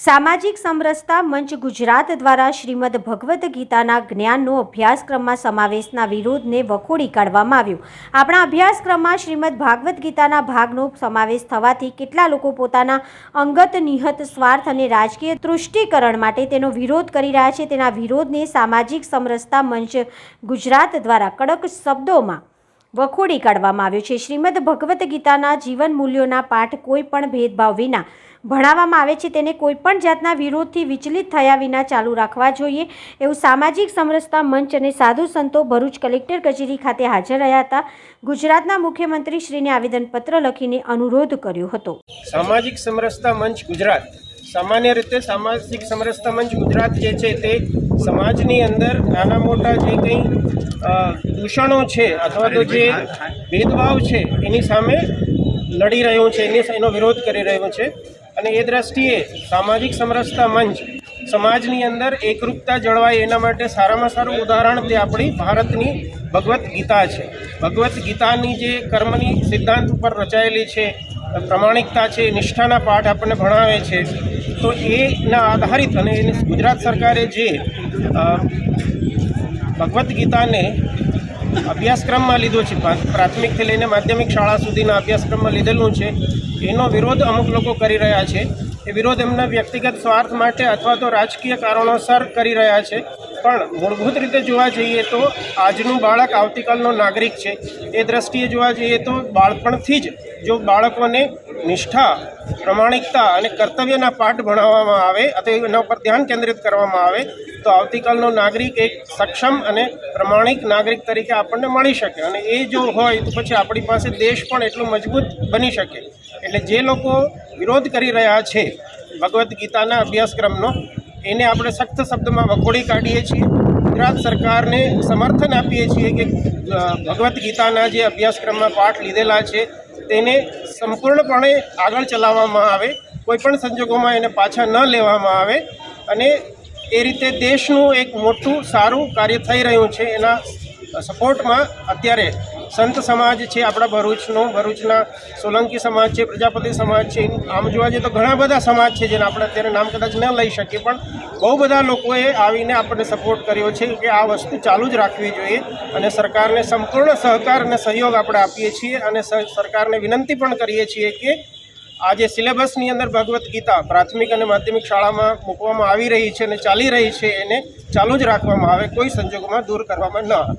સામાજિક સમરસતા મંચ ગુજરાત દ્વારા શ્રીમદ ભગવદ્ ગીતાના જ્ઞાનનો અભ્યાસક્રમમાં સમાવેશના વિરોધને વખોડી કાઢવામાં આવ્યો. આપણા અભ્યાસક્રમમાં શ્રીમદ ભાગવદ્ ગીતાના ભાગનો સમાવેશ થવાથી કેટલા લોકો પોતાના અંગત, નિહત, સ્વાર્થ અને રાજકીય તૃષ્ટિકરણ માટે તેનો વિરોધ કરી રહ્યા છે તેના વિરોધને સામાજિક સમરસતા મંચ ગુજરાત દ્વારા કડક શબ્દોમાં વખોડી કાઢવામાં આવ્યો છે. શ્રીમદ ભગવદ્ ગીતાના જીવન મૂલ્યોના પાઠ કોઈ પણ ભેદભાવ વિના ભણાવવામાં આવે છે. તેને કોઈ પણ જાતના વિરોધથી વિચલિત થયા વિના ચાલુ રાખવા જોઈએ. એવું સામાજિક સમરસતા મંચ અને સાધુ સંતો ભરૂચ કલેક્ટર કચેરી ખાતે હાજર રહ્યા હતા. ગુજરાતના મુખ્યમંત્રી શ્રીને આવેદનપત્ર લખીને અનુરોધ કર્યો હતો. સામાજિક સમરસતા મંચ ગુજરાત સામાન્ય રીતે સામાજિક સમરસતા મંચ ગુજરાત જે છે તે સમાજની અંદર નાના મોટા જે કંઈ દૂષણો છે અથવા તો જે ભેદભાવ છે એની સામે લડી રહ્યું છે, એની એનો વિરોધ કરી રહ્યું છે. અને એ દ્રષ્ટિએ સામાજિક સમરસતા મંચ સમાજની અંદર એકરૂપતા જળવાય એના માટે સારામાં સારું ઉદાહરણ તે આપણી ભારતની ભગવદ્ ગીતા છે. ભગવદ્ ગીતાની જે કર્મની સિદ્ધાંત ઉપર રચાયેલી છે, પ્રમાણિકતા છે, નિષ્ઠાના પાઠ આપણને ભણાવે છે. તો એના આધારિત અને એને ગુજરાત સરકારે જે ભગવદ્ ગીતાને અભ્યાસક્રમમાં લીધો છે પ્રાથમિકથી લઈને માધ્યમિક શાળા સુધીના અભ્યાસક્રમમાં લીધેલું છે, એનો વિરોધ અમુક લોકો કરી રહ્યા છે. એ વિરોધ એમના વ્યક્તિગત સ્વાર્થ માટે અથવા તો રાજકીય કારણોસર કરી રહ્યા છે. પણ મૂળભૂત રીતે જોવા જઈએ તો આજનું બાળક આવતીકાલનો નાગરિક છે. એ દ્રષ્ટિએ જોવા જઈએ તો બાળપણથી જ જો બાળકોને નિષ્ઠા, પ્રમાણિકતા અને કર્તવ્યના પાઠ ભણાવવામાં આવે, અથવા એના ઉપર ધ્યાન કેન્દ્રિત કરવામાં આવે તો આવતીકાલનો નાગરિક એક સક્ષમ અને પ્રમાણિક નાગરિક તરીકે આપણને મળી શકે. અને એ જો હોય તો પછી આપણી પાસે દેશ પણ એટલો મજબૂત બની શકે. એટલે જે લોકો વિરોધ કરી રહ્યા છે ભગવદ્ ગીતાના અભ્યાસક્રમનો, એને આપણે સખ્ત શબ્દમાં વખોડી કાઢીએ છીએ. ગુજરાત સરકારને સમર્થન આપીએ છીએ કે ભગવદ્ ગીતાના જે અભ્યાસક્રમમાં પાઠ લીધેલા છે, તેને સંપૂર્ણપણે આગળ ચલાવવામાં આવે. કોઈપણ સંજોગોમાં એને પાછા ન લેવામાં આવે. અને એ રીતે દેશનું એક મોટું, સારું કાર્ય થઈ રહ્યું છે એના સપોર્ટમાં અત્યારે સંત સમાજ છે, આપણા ભરૂચનો, ભરૂચના સોલંકી સમાજ છે, પ્રજાપતિ સમાજ છે, આમ જોવા જઈએ તો ઘણા બધા સમાજ છે જેને આપણે અત્યારે નામ કદાચ ન લઈ શકીએ, પણ બહુ બધા લોકોએ આવીને આપણને સપોર્ટ કર્યો છે કે આ વસ્તુ ચાલુ જ રાખવી જોઈએ અને સરકારને સંપૂર્ણ સહકાર અને સહયોગ આપણે આપીએ છીએ અને સરકારને વિનંતી પણ કરીએ છીએ કે આ જે સિલેબસની અંદર ભગવદ્ ગીતા પ્રાથમિક અને માધ્યમિક શાળામાં મૂકવામાં આવી રહી છે અને ચાલી રહી છે એને ચાલુ જ રાખવામાં આવે કોઈ સંજોગોમાં દૂર કરવામાં ન આવે.